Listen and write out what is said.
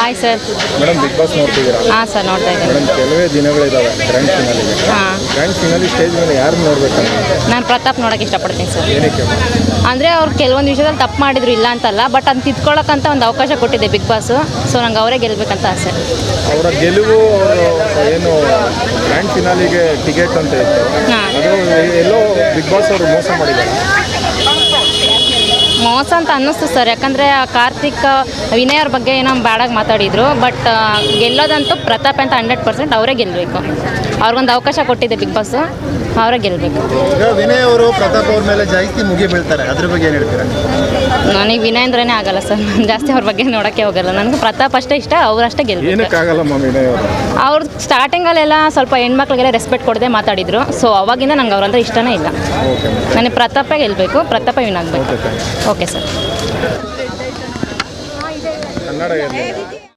Hi sir madam Big Boss ನೋಡ್ತಿದ್ದೀರಾ? ಹಾಂ sir ನೋಡ್ತಾ ಇದ್ದೀನಿ. ಮೇಡಮ್ ಕೆಲವೇ ದಿನಗಳಿದಾವೆ ಗ್ರ್ಯಾಂಡ್ ಫಿನಾಲಿಗೆ ಹಾಂ. ಗ್ರ್ಯಾಂಡ್ ಫಿನಾಲಿ ಸ್ಟೇಜ್ ಮೇಲೆ ಯಾರು ನೋಡ್ಬೇಕಂತ? ನಾನು ಪ್ರತಾಪ್ ನೋಡೋಕೆ ಇಷ್ಟಪಡ್ತೀನಿ ಸರ್ ಏನಕ್ಕೆ? ಅಂದರೆ ಅವ್ರು ಕೆಲವೊಂದು ವಿಷಯದಲ್ಲಿ ತಪ್ಪು ಮಾಡಿದ್ರು ಇಲ್ಲ ಅಂತಲ್ಲ ಬಟ್ ಅದನ್ನ ತಿದ್ಕೊಳ್ಳೋಕ್ಕಂತ ಒಂದು ಅವಕಾಶ ಕೊಟ್ಟಿದೆ ಬಿಗ್ ಬಾಸ್ ಸೊ ನಂಗೆ ಅವರೇ ಗೆಲ್ಲಬೇಕಂತ ಆಸೆ. ಅವರ ಗೆಲುವು ಅವರು ಏನು ಗ್ರ್ಯಾಂಡ್ ಫಿನಾಲಿಗೆ ಟಿಕೆಟ್ ಅಂತ ಇತ್ತು. ಅದು ಎಲ್ಲೋ ಬಿಗ್ ಬಾಸ್ ಅವರು ಮೋಸ ಮಾಡಿದ್ದಾರೆ. ಮೋಸ ಅಂತ ಅನ್ನಿಸ್ತು ಸರ್. ಯಾಕಂದರೆ ಕಾರ್ತಿಕ್, ವಿನಯ್ ಅವ್ರ ಬಗ್ಗೆ ಏನೋ ಬ್ಯಾಡಾಗಿ ಮಾತಾಡಿದರು. ಬಟ್ ಗೆಲ್ಲೋದಂತೂ ಪ್ರತಾಪ್ ಅಂತ ಹಂಡ್ರೆಡ್ ಪರ್ಸೆಂಟ್ ಅವರೇ ಗೆಲ್ಲಬೇಕು ಅವ್ರಿಗೊಂದು ಅವಕಾಶ ಕೊಟ್ಟಿದೆ ಬಿಗ್ ಬಾಸು. ಅವರೇ ಗೆಲ್ಲಬೇಕು ಈಗ ವಿನಯ್ ಅವರು ಪ್ರತಾಪ್ ಅವ್ರ ಮೇಲೆ ಜಾಸ್ತಿ ಮುಗಿ ಬೀಳ್ತಾರೆ. ಅದ್ರ ಬಗ್ಗೆ ಏನು ಹೇಳ್ತೀರಾ? ನನಗೆ ವಿನಯ್ ಅಂದ್ರೇ ಆಗಲ್ಲ ಸರ್. ನಾನು ಜಾಸ್ತಿ ಅವ್ರ ಬಗ್ಗೆ ನೋಡೋಕ್ಕೆ ಹೋಗಲ್ಲ. ನನಗೆ ಪ್ರತಾಪ್ ಅಷ್ಟೇ ಇಷ್ಟ ಅವರಷ್ಟೇ ಗೆಲ್ಲಬೇಕು ಅವ್ರ ಮಮ್ಮಿ ವಿನಯ್ ಅವರು? ಅವ್ರು ಸ್ಟಾರ್ಟಿಂಗಲ್ಲೆಲ್ಲ ಸ್ವಲ್ಪ ಹೆಣ್ಮಕ್ಳಿಗೆಲ್ಲ ರೆಸ್ಪೆಕ್ಟ್ ಕೊಡದೆ ಮಾತಾಡಿದ್ರು. ಸೊ ಅವಾಗಿಂದ ನಂಗೆ ಅವ್ರಂದ್ರೆ ಇಷ್ಟನೇ ಇಲ್ಲ. ನನಗೆ ಪ್ರತಾಪ ಗೆಲ್ಲಬೇಕು ಪ್ರತಾಪ ವಿನ್ ಆಗಬೇಕು. ಓಕೆ ಸರ್ ಕನ್ನಡ ಇರಲಿ